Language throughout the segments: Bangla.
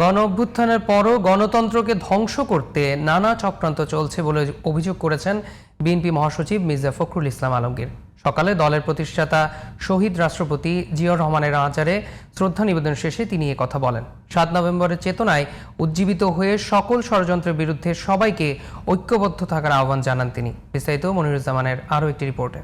গণ অভ্যুত্থানের পরও গণতন্ত্রকে ধ্বংস করতে নানা চক্রান্ত চলছে বলে অভিযোগ করেছেন বিএনপি মহাসচিব মির্জা ফখরুল ইসলাম আলমগীর। সকালে দলের প্রতিষ্ঠাতা শহীদ রাষ্ট্রপতি জিয়াউর রহমানের আচারে শ্রদ্ধা নিবেদন শেষে তিনি কথা বলেন। সাত নভেম্বরের চেতনায় উজ্জীবিত হয়ে সকল ষড়যন্ত্রের বিরুদ্ধে সবাইকে ঐক্যবদ্ধ থাকার আহ্বান জানান তিনি। বিস্তারিত মনিরুজ্জামানের আরও একটি রিপোর্টে।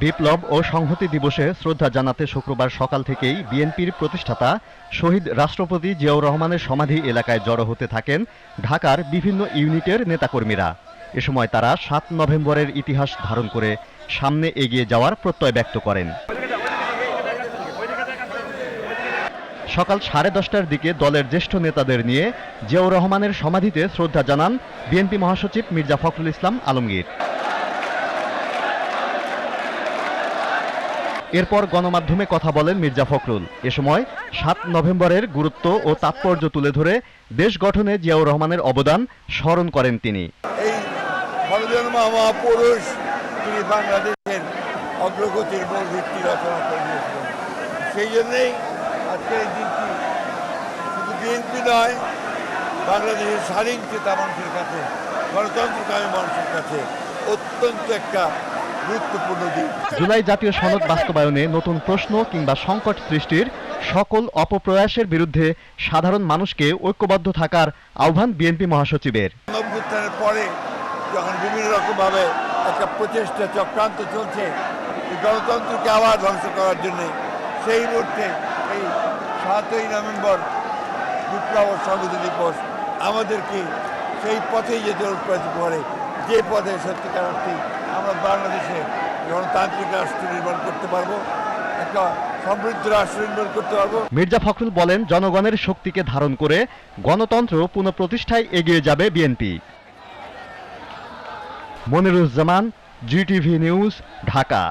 বিপ্লব ও সংহতি দিবসে শ্রদ্ধা জানাতে শুক্রবার সকাল থেকেই বিএনপির প্রতিষ্ঠাতা শহীদ রাষ্ট্রপতি জিয়াউর রহমানের সমাধি এলাকায় জড়ো হতে থাকেন ঢাকার বিভিন্ন ইউনিটের নেতাকর্মীরা। এ সময় তারা সাত নভেম্বরের ইতিহাস ধারণ করে সামনে এগিয়ে যাওয়ার প্রত্যয় ব্যক্ত করেন। সকাল সাড়ে দশটার দিকে দলের জ্যেষ্ঠ নেতাদের নিয়ে জিয়াউর রহমানের সমাধিতে শ্রদ্ধা জানান বিএনপি মহাসচিব মির্জা ফখরুল ইসলাম আলমগীর। এরপর গণমাধ্যমে কথা বলেন মির্জা ফখরুল। এ সময় সাত নভেম্বরের গুরুত্ব ও তাৎপর্য তুলে ধরে দেশ গঠনে জিয়াউর রহমানের অবদান স্মরণ করেন তিনি। মহাপুরুষ বাংলাদেশের অগ্রগতির মূল ভিত্তি রচনা করে সেই জন্যেই আজকের এই দিনটি শুধু বিএনপি নয়, বাংলাদেশের স্বাধীন চেতা মানুষের কাছে, গণতন্ত্রকামী মানুষের কাছে অত্যন্ত একটা গুরুত্বপূর্ণ দিন জুলাই জাতীয় সনদ বাস্তবায়নে নতুন প্রশ্ন কিংবা সংকট সৃষ্টির সকল অপপ্রয়াসের বিরুদ্ধে সাধারণ মানুষকে ঐক্যবদ্ধ থাকার আহ্বান বিএনপি মহাসচিবের। অভ্যুত্থানের পরে যখন বিভিন্ন রকমভাবে একটা প্রচেষ্টা চক্রান্ত চলছে গণতন্ত্রকে আবার ধ্বংস করার জন্য সেই মুহূর্তে এই সাতই নভেম্বর বিপ্লব ও দিবস আমাদেরকে সেই পথেই যেতে অনুপ্রাণিত করে যে পথে সত্যিকার অর্থে আমরা বাংলাদেশে গণতান্ত্রিক রাষ্ট্র নির্মাণ করতে পারব, একটা সমৃদ্ধ রাষ্ট্র নির্মাণ করতে পারব। মির্জা ফখরুল বলেন, জনগণের শক্তিকে ধারণ করে গণতন্ত্র পুনঃপ্রতিষ্ঠায় এগিয়ে যাবে BNP. Moniruzzaman GTV news, Dhaka.